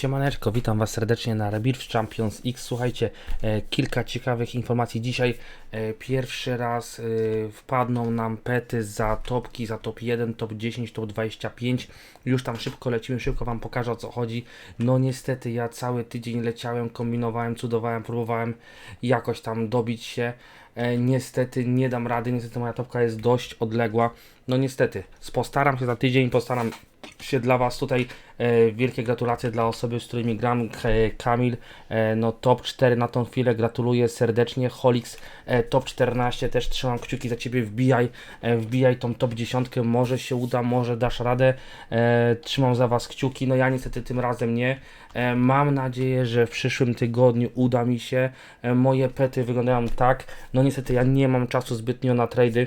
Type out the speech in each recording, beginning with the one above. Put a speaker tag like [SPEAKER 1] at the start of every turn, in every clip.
[SPEAKER 1] Siemaneczko, witam Was serdecznie na Rebirth Champions X. Słuchajcie, e, kilka ciekawych informacji. Dzisiaj e, pierwszy raz e, wpadną nam pety za topki, za top 1, top 10, top 25. Już tam szybko lecimy, szybko Wam pokażę o co chodzi. No niestety ja cały tydzień leciałem, kombinowałem, cudowałem, próbowałem jakoś tam dobić się. E, niestety nie dam rady, niestety moja topka jest dość odległa. No niestety, postaram się za tydzień, postaram się dla Was tutaj. E, wielkie gratulacje dla osoby, z którymi gram, K- Kamil. E, no top 4 na tą chwilę, gratuluję serdecznie. Holix e, top 14, też trzymam kciuki za Ciebie, wbijaj, e, wbijaj tą top 10, może się uda, może dasz radę. E, trzymam za Was kciuki, no ja niestety tym razem nie. E, mam nadzieję, że w przyszłym tygodniu uda mi się. E, moje pety wyglądają tak, no niestety ja nie mam czasu zbytnio na trady.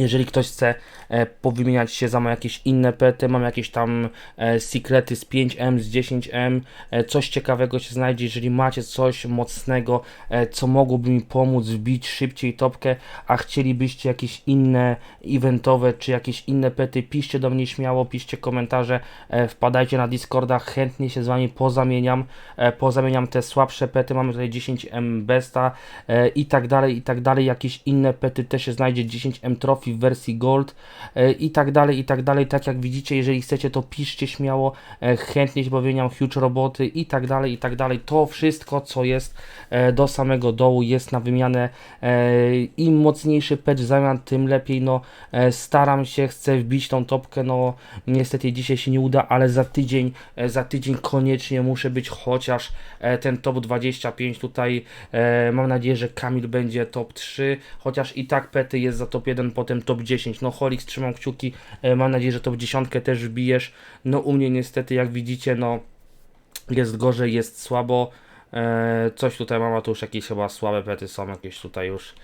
[SPEAKER 1] Jeżeli ktoś chce e, powymieniać się za ma jakieś inne pety, mam jakieś tam e, sekrety z 5M, z 10M, e, coś ciekawego się znajdzie. Jeżeli macie coś mocnego, e, co mogłoby mi pomóc wbić szybciej topkę, a chcielibyście jakieś inne eventowe czy jakieś inne pety, piszcie do mnie śmiało, piszcie komentarze, e, wpadajcie na Discorda, chętnie się z wami pozamieniam, e, pozamieniam te słabsze pety, mamy tutaj 10M Besta e, i tak dalej, i tak dalej, jakieś inne pety też się znajdzie, 10M Trophy w wersji Gold e, i tak dalej, i tak dalej, tak jak widzicie, jeżeli chcecie to piszcie śmiało, e, chętnie się powieniam huge roboty i tak dalej, i tak dalej, to wszystko co jest e, do samego dołu jest na wymianę, im mocniejszy patch w zamian, tym lepiej, no staram się, chcę wbić tą topkę, no niestety dzisiaj się nie uda, ale za tydzień, za tydzień koniecznie muszę być chociaż ten top 25 tutaj, mam nadzieję, że Kamil będzie top 3, chociaż i tak pety jest za top 1, potem top 10, no Holix trzymam kciuki, e, mam nadzieję, że top 10 też wbijesz, no u mnie niestety jak widzicie, no jest gorzej, jest słabo, e, coś tutaj mam, a tu już jakieś chyba słabe pety są, jakieś tutaj już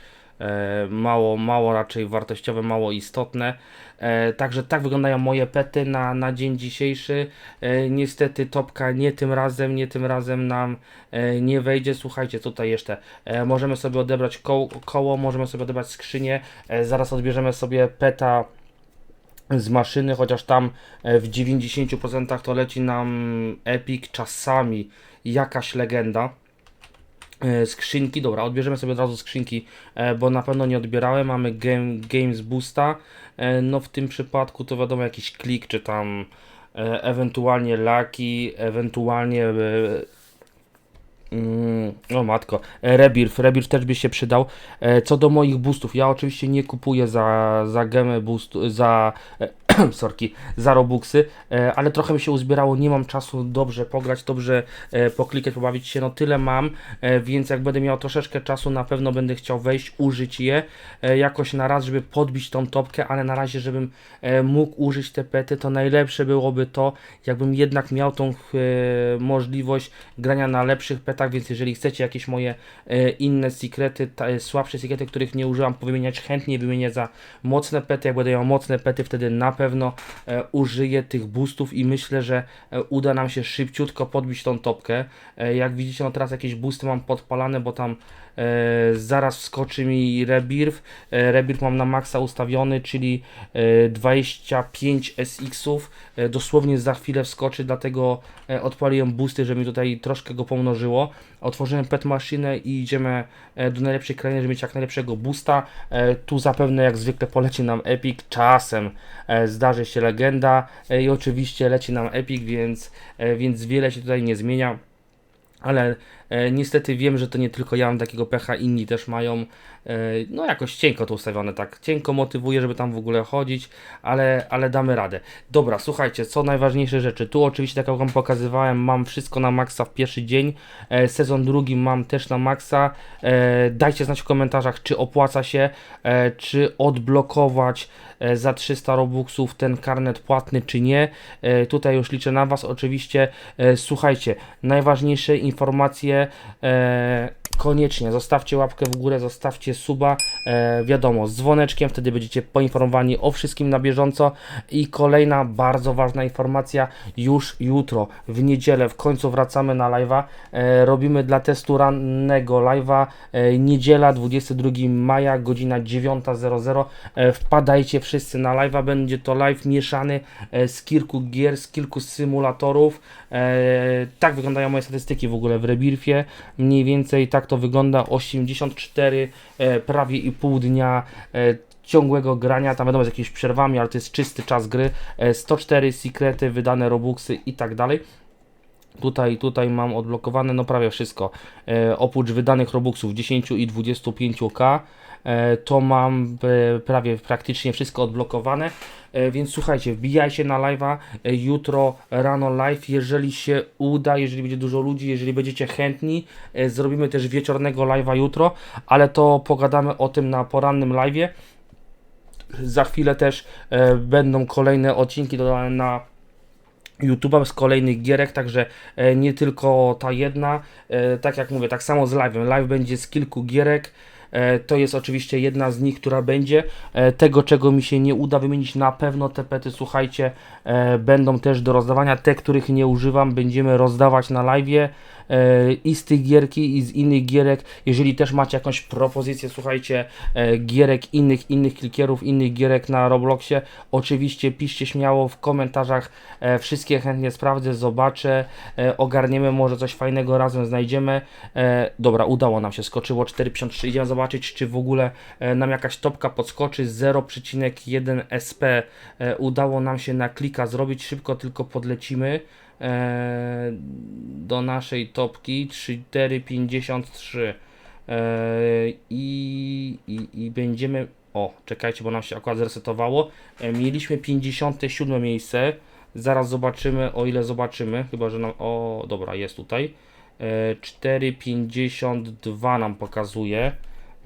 [SPEAKER 1] mało, mało raczej wartościowe, mało istotne. E, także tak wyglądają moje pety na, na dzień dzisiejszy. E, niestety topka nie tym razem, nie tym razem nam e, nie wejdzie. Słuchajcie, tutaj jeszcze e, możemy sobie odebrać koło, koło, możemy sobie odebrać skrzynię. E, zaraz odbierzemy sobie peta z maszyny, chociaż tam e, w 90% to leci nam Epic, czasami jakaś legenda. E, Skrzynki, dobra, odbierzemy sobie od razu skrzynki, e, bo na pewno nie odbierałem. Mamy game, Games Boosta. E, No w tym przypadku to wiadomo jakiś klik, czy tam ewentualnie laki, ewentualnie Mm, o matko, e, Rebirth, Rebirth też by się przydał. E, Co do moich boostów, ja oczywiście nie kupuję za, za gemę boost, za, e, sorki, za robuxy, ale trochę mi się uzbierało, nie mam czasu dobrze pograć, dobrze poklikać, pobawić się, no tyle mam, więc jak będę miał troszeczkę czasu, na pewno będę chciał wejść, użyć je jakoś na raz, żeby podbić tą topkę, ale na razie, żebym mógł użyć te pety, to najlepsze byłoby to, jakbym jednak miał tą możliwość grania na lepszych petach, więc jeżeli chcecie jakieś moje e, inne sekrety, e, słabsze sekrety, których nie użyłam, powymieniać chętnie wymienię za mocne pety, jak będę miał mocne pety, wtedy na pewno e, użyję tych boostów i myślę, że uda nam się szybciutko podbić tą topkę. Jak widzicie, no teraz jakieś boosty mam podpalane, bo tam zaraz wskoczy mi Rebirth. E, Rebirth mam na maksa ustawiony, czyli e, 25 SX-ów. E, dosłownie za chwilę wskoczy, dlatego e, odpaliłem boosty, żeby mi tutaj troszkę go pomnożyło. Otworzyłem pet maszynę i idziemy e, do najlepszej krainy, żeby mieć jak najlepszego boosta. E, tu zapewne jak zwykle poleci nam Epic, czasem e, zdarzy się legenda e, i oczywiście leci nam Epic, więc, e, więc wiele się tutaj nie zmienia. Ale e, niestety wiem, że to nie tylko ja mam takiego pecha, inni też mają. E, no jakoś cienko to ustawione, tak. Cienko motywuje, żeby tam w ogóle chodzić, ale, ale damy radę. Dobra, słuchajcie, co najważniejsze rzeczy. Tu oczywiście, tak jak wam pokazywałem, mam wszystko na maksa w pierwszy dzień. E, sezon drugi mam też na maksa. E, dajcie znać w komentarzach, czy opłaca się, e, czy odblokować e, za 300 robuxów ten karnet płatny, czy nie. E, tutaj już liczę na was. Oczywiście, e, słuchajcie, najważniejsze informacje. E, koniecznie zostawcie łapkę w górę, zostawcie suba, e, wiadomo, z dzwoneczkiem, wtedy będziecie poinformowani o wszystkim na bieżąco. I kolejna bardzo ważna informacja, już jutro, w niedzielę, w końcu wracamy na live'a, e, robimy dla testu rannego live'a, e, niedziela 22 maja, godzina 9.00, e, wpadajcie wszyscy na live'a, będzie to live mieszany e, z kilku gier, z kilku symulatorów, e, tak wyglądają moje statystyki w ogóle w Rebirfie, mniej więcej tak to wygląda, 84 e, prawie i pół dnia e, ciągłego grania, tam wiadomo z jakimiś przerwami, ale to jest czysty czas gry, e, 104 sekrety, wydane robuxy i tak dalej. Tutaj, tutaj mam odblokowane no prawie wszystko. E, oprócz wydanych robuxów 10 i 25k, e, to mam e, prawie praktycznie wszystko odblokowane. E, więc słuchajcie, wbijajcie na live'a e, jutro rano live, jeżeli się uda, jeżeli będzie dużo ludzi, jeżeli będziecie chętni, e, zrobimy też wieczornego live'a jutro, ale to pogadamy o tym na porannym live'ie. Za chwilę też e, będą kolejne odcinki dodane na YouTube'a z kolejnych gierek, także e, nie tylko ta jedna, e, tak jak mówię, tak samo z live'em. Live będzie z kilku gierek. E, To jest oczywiście jedna z nich, która będzie. E, Tego, czego mi się nie uda wymienić, na pewno te pety, słuchajcie, e, będą też do rozdawania. Te, których nie używam, będziemy rozdawać na live'ie e, i z tych gierki, i z innych gierek. Jeżeli też macie jakąś propozycję, słuchajcie, gierek innych, innych klikierów, innych gierek na Robloxie, oczywiście piszcie śmiało w komentarzach. Wszystkie chętnie sprawdzę, zobaczę, ogarniemy, może coś fajnego razem znajdziemy. Dobra, udało nam się, skoczyło 4,53. Idziemy zobaczyć, czy w ogóle e, nam jakaś topka podskoczy. 0,1 SP. E, Udało nam się na klika zrobić, szybko tylko podlecimy e, do naszej topki. 4,53 e, i, i, i będziemy o, czekajcie, bo nam się akurat zresetowało. Mieliśmy 57 miejsce. Zaraz zobaczymy, o ile zobaczymy chyba, że nam, o, dobra, jest tutaj. E, 4,52 nam pokazuje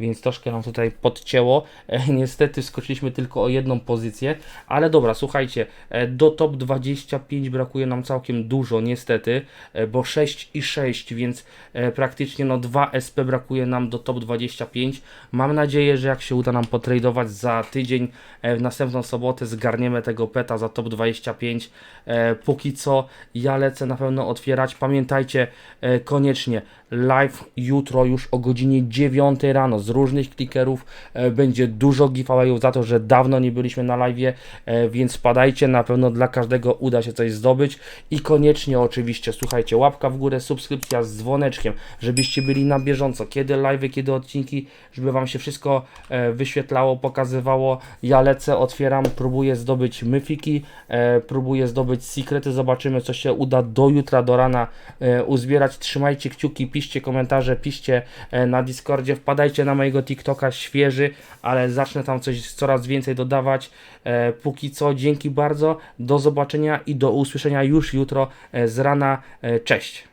[SPEAKER 1] więc troszkę nam tutaj podcięło. E, niestety skoczyliśmy tylko o jedną pozycję, ale dobra, słuchajcie, e, do top 25 brakuje nam całkiem dużo, niestety, e, bo 6 i 6, więc praktycznie no 2 SP brakuje nam do top 25. Mam nadzieję, że jak się uda nam potradować za tydzień, w następną sobotę zgarniemy tego peta za top 25. E, póki co ja lecę na pewno otwierać. Pamiętajcie koniecznie live jutro już o godzinie 9 rano różnych klikerów. E, będzie dużo giveawayów za to, że dawno nie byliśmy na live, e, więc wpadajcie, na pewno dla każdego uda się coś zdobyć i koniecznie oczywiście słuchajcie, łapka w górę, subskrypcja z dzwoneczkiem, żebyście byli na bieżąco, kiedy live, kiedy odcinki, żeby Wam się wszystko e, wyświetlało, pokazywało. Ja lecę, otwieram, próbuję zdobyć myfiki, próbuję zdobyć sekrety, zobaczymy co się uda do jutra, do rana uzbierać. Trzymajcie kciuki, piszcie komentarze, piszcie na Discordzie, wpadajcie na mojego TikToka świeży, ale zacznę tam coś coraz więcej dodawać. E, póki co, dzięki bardzo, do zobaczenia i do usłyszenia już jutro e, z rana. E, cześć!